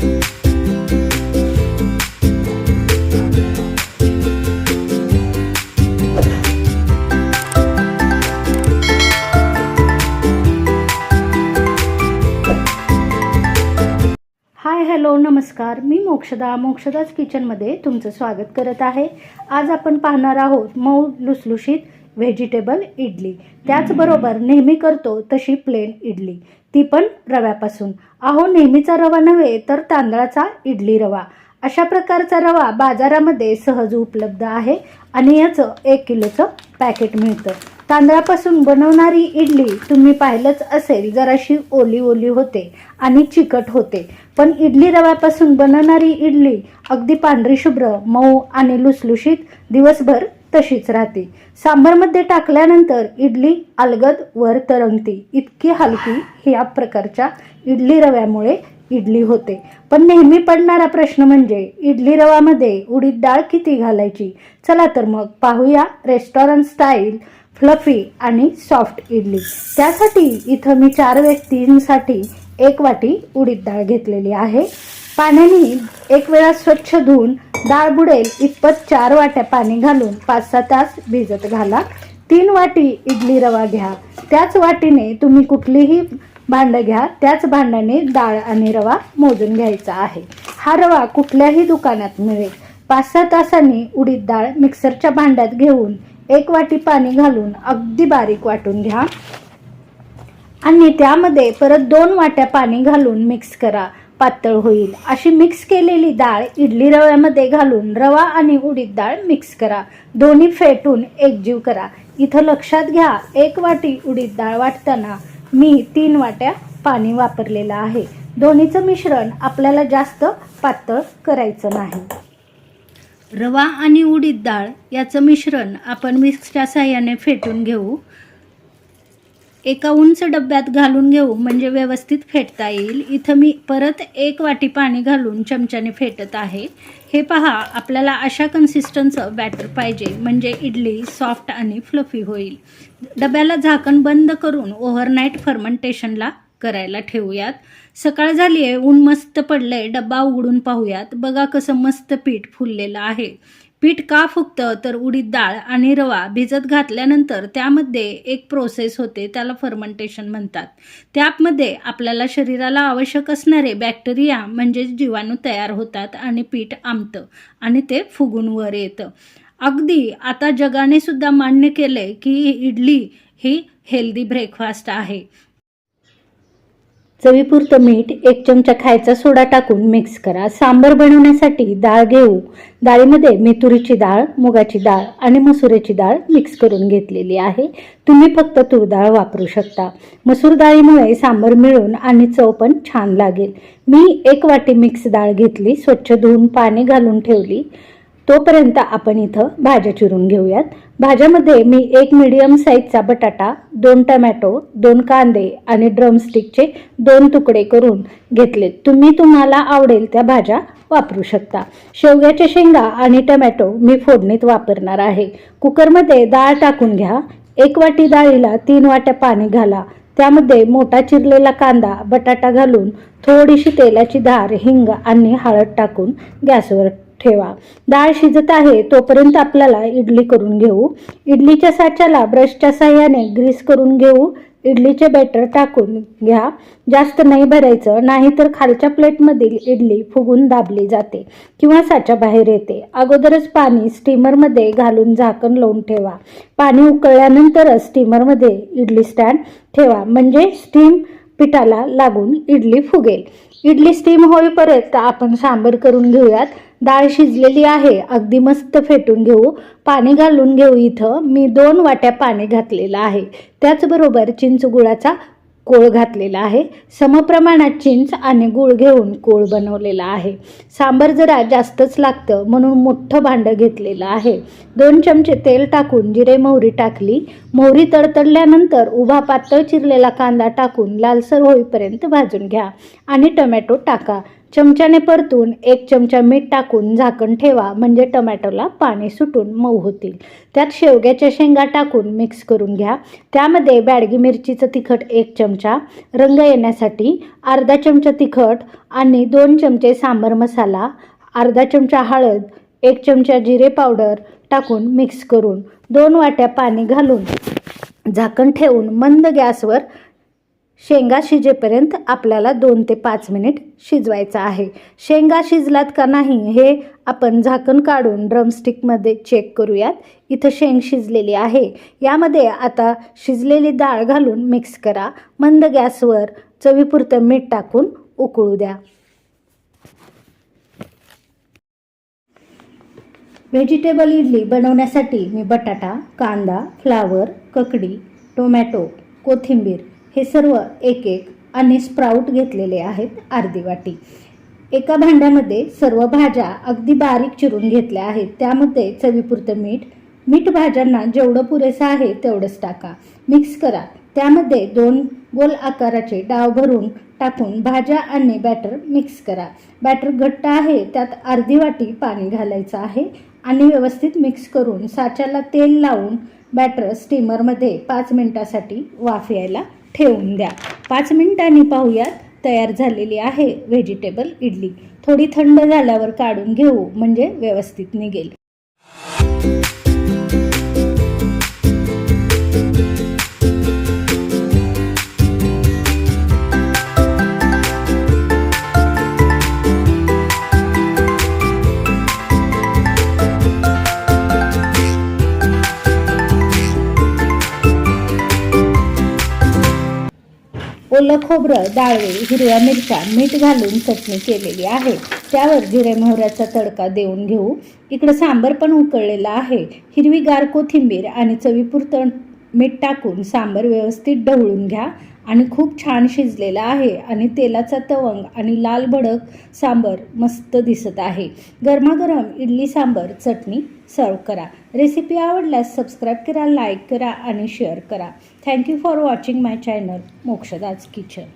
Hi hello नमस्कार. मी मोक्षदा मोक्षदाच किचनमध्ये तुमचं स्वागत करत आहे. आज आपण पाहणार आहोत मऊ लुसलुशीत व्हेजिटेबल इडली. त्याचबरोबर नेहमी करतो तशी प्लेन इडली. ती पण रव्यापासून. अहो नेहमीचा रवा नव्हे तर तांदळाचा इडली रवा. अशा प्रकारचा रवा बाजारामध्ये सहज उपलब्ध आहे आणि याचं एक किलोचं पॅकेट मिळतं. तांदळापासून बनवणारी इडली तुम्ही पाहिलंच असेल जराशी ओली ओली होते आणि चिकट होते. पण इडली रव्यापासून बनवणारी इडली अगदी पांढरी शुभ्र मऊ आणि लुसलुशीत दिवसभर तशीच राहते. सांबारमध्ये टाकल्यानंतर इडली अलगद वर तरंगती. इतकी हलकी ह्या प्रकारच्या इडली रव्यामुळे इडली होते. पण नेहमी पडणारा प्रश्न म्हणजे इडली रवामध्ये उडीद डाळ किती घालायची? चला तर मग पाहूया रेस्टॉरंट स्टाईल फ्लफी आणि सॉफ्ट इडली. त्यासाठी इथं मी चार व्यक्तींसाठी एक वाटी उडीद डाळ घेतलेली आहे. पाण्याने एक वेळा स्वच्छ धुवून डाळ बुडेल इतपत चार वाट्या पाणी घालून पाच सहा तास भिजत घाला. तीन वाटी इडली रवा घ्या. त्याच वाटीने तुम्ही कुठलीही भांडं घ्या. त्याच भांड्याने डाळ आणि रवा मोजून घ्यायचा आहे. हा रवा कुठल्याही दुकानात मिळेल. पाच सहा तासांनी उडीद डाळ मिक्सरच्या भांड्यात घेऊन एक वाटी पाणी घालून अगदी बारीक वाटून घ्या. आणि त्यामध्ये परत दोन वाट्या पाणी घालून मिक्स करा. पातळ होईल. अशी मिक्स केलेली डाळ इडली रव्यामध्ये घालून रवा आणि उडीद डाळ मिक्स करा. दोन्ही फेटून एकजीव करा. इथं लक्षात घ्या एक वाटी उडीद डाळ वाटताना मी तीन वाट्या पाणी वापरलेलं आहे. दोन्हीचं मिश्रण आपल्याला जास्त पातळ करायचं नाही. रवा आणि उडीद डाळ याचं मिश्रण आपण मिक्सच्या साह्याने फेटून घेऊ. एका उंच डब्यात घालून घेऊ म्हणजे व्यवस्थित फेटता येईल. इथं मी परत एक वाटी पाणी घालून चमच्याने फेटत आहे. हे पहा आपल्याला अशा कन्सिस्टन्सचं बॅटर पाहिजे म्हणजे इडली सॉफ्ट आणि फ्लफी होईल. डब्याला झाकण बंद करून ओव्हरनाईट फर्मेंटेशनला करायला ठेवूयात. सकाळ झाली आहे ऊन मस्त पडलं आहे डब्बा उघडून पाहूयात. बघा कसं मस्त पीठ फुललेलं आहे. पीठ का फुगतं तर उडीद डाळ आणि रवा भिजत घातल्यानंतर त्यामध्ये एक प्रोसेस होते त्याला फर्मेंटेशन म्हणतात. त्यामध्ये आपल्याला शरीराला आवश्यक असणारे बॅक्टेरिया म्हणजे जीवाणू तयार होतात आणि पीठ आमतं आणि ते फुगून वर येतं. अगदी आता जगाने सुद्धा मान्य केलंय की इडली ही हेल्दी ब्रेकफास्ट आहे. चवीपुरतं मीठ एक चमचा खायचा सोडा टाकून मिक्स करा. सांबर बनवण्यासाठी डाळ घेऊ. डाळीमध्ये मी तुरीची डाळ मुगाची डाळ आणि मसुरीची डाळ मिक्स करून घेतलेली आहे. तुम्ही फक्त तूर डाळ वापरू शकता. मसूर डाळीमुळे सांबर मिळून आणि चव पण छान लागेल. मी एक वाटी मिक्स डाळ घेतली स्वच्छ धुवून पाणी घालून ठेवली. तोपर्यंत आपण इथं भाज्या चिरून घेऊयात. भाज्यामध्ये मी एक मिडियम साईजचा बटाटा दोन टमॅटो दोन कांदे आणि ड्रमस्टिकचे दोन तुकडे करून घेतलेत तुम्ही तुम्हाला आवडेल त्या भाज्या वापरू शकता. शेवग्याच्या शेंगा आणि टमॅटो मी फोडणीत वापरणार आहे. कुकरमध्ये डाळ टाकून घ्या. एक वाटी डाळीला तीन वाट्या पाणी घाला. त्यामध्ये मोठा चिरलेला कांदा बटाटा घालून थोडीशी तेलाची धार हिंग आणि हळद टाकून गॅसवर ठेवा. डाळ शिजत आहे तोपर्यंत आपल्याला इडली करून घेऊ. इडलीच्या साच्याला ब्रशच्या साह्याने ग्रीस करून घेऊ. इडलीचे बॅटर टाकून घ्या. जास्त नाही भरायचं नाहीतर खालच्या प्लेटमधील इडली फुगून दाबली जाते किंवा साच्या बाहेर येते. अगोदरच पाणी स्टीमरमध्ये घालून झाकण लावून ठेवा. पाणी उकळल्यानंतरच स्टीमरमध्ये इडली स्टँड ठेवा. म्हणजे स्टीम पिठाला लागून इडली फुगेल. इडली स्टीम होईपर्यंत आपण सांबर करून घेऊयात. डाळ शिजलेली आहे अगदी मस्त फेटून घेऊ. पाणी घालून घेऊ इथं. मी दोन वाट्या पाणी घातलेलं आहे. त्याचबरोबर चिंच गुळाचा कोळ घातलेला आहे. समप्रमाणात चिंच आणि गूळ घेऊन कोळ बनवलेला आहे. सांबर जरा जास्तच लागतं म्हणून मोठं भांडं घेतलेलं आहे. दोन चमचे तेल टाकून जिरे मोहरी टाकली. मोहरी तडतडल्यानंतर उभा पातळ चिरलेला कांदा टाकून लालसर होईपर्यंत भाजून घ्या आणि टोमॅटो टाका. चमच्याने परतून एक चमचा मीठ टाकून झाकण ठेवा म्हणजे टमॅटोला पाणी सुटून मऊ होतील. त्यात शेवग्याच्या शेंगा टाकून मिक्स करून घ्या. त्यामध्ये बॅडगी मिरचीचं तिखट एक चमचा रंग येण्यासाठी अर्धा चमचा तिखट आणि दोन चमचे सांबर मसाला अर्धा चमचा हळद एक चमचा जिरे पावडर टाकून मिक्स करून दोन वाट्या पाणी घालून झाकण ठेवून मंद गॅसवर शेंगा शिजेपर्यंत आपल्याला दोन ते पाच मिनिट शिजवायचं आहे. शेंगा शिजलात का नाही हे आपण झाकण काढून ड्रमस्टिकमध्ये चेक करूयात. इथं शेंग शिजलेली आहे. यामध्ये आता शिजलेली डाळ घालून मिक्स करा. मंद गॅसवर चवीपुरतं मीठ टाकून उकळू द्या. व्हेजिटेबल इडली बनवण्यासाठी मी बटाटा कांदा फ्लावर ककडी टोमॅटो कोथिंबीर हे सर्व एक एक आणि स्प्राऊट घेतलेले आहेत अर्धी वाटी. एका भांड्यामध्ये सर्व भाज्या अगदी बारीक चिरून घेतल्या आहेत. त्यामध्ये चवीपुरतं मीठ मीठ भाज्यांना जेवढं पुरेसं आहे तेवढंच टाका. मिक्स करा. त्यामध्ये दोन गोल आकाराचे डाव भरून टाकून भाज्या आणि बॅटर मिक्स करा. बॅटर घट्ट आहे त्यात अर्धी वाटी पाणी घालायचं आहे आणि व्यवस्थित मिक्स करून साच्याला तेल लावून बॅटर स्टीमरमध्ये पाच मिनटासाठी वाफ यायला ठेवून द्या. पाच मिनिटांनी पाहूयात तयार झालेली आहे व्हेजिटेबल इडली. थोडी थंड झाल्यावर काढून घेऊ म्हणजे व्यवस्थित निघेल. ओलं खोबरं डाळवे हिरव्या मिरच्या मीठ घालून चटणी केलेली आहे. त्यावर जिरे मोहऱ्याचा तडका देऊन घेऊ. इकडं सांबर पण उकळलेला आहे. हिरवीगार कोथिंबीर आणि चवीपुरतं मीठ टाकून सांबर व्यवस्थित ढवळून घ्या आणि खूप छान शिजलेला आहे आणि तेलाचा तवंग आणि लाल भडक सांबर मस्त दिसत आहे. गरमागरम इडली सांबर चटणी सर्व करा. रेसिपी आवडल्यास सबस्क्राईब करा लाईक करा आणि शेअर करा. Thank you for watching my channel Mokshada's kitchen.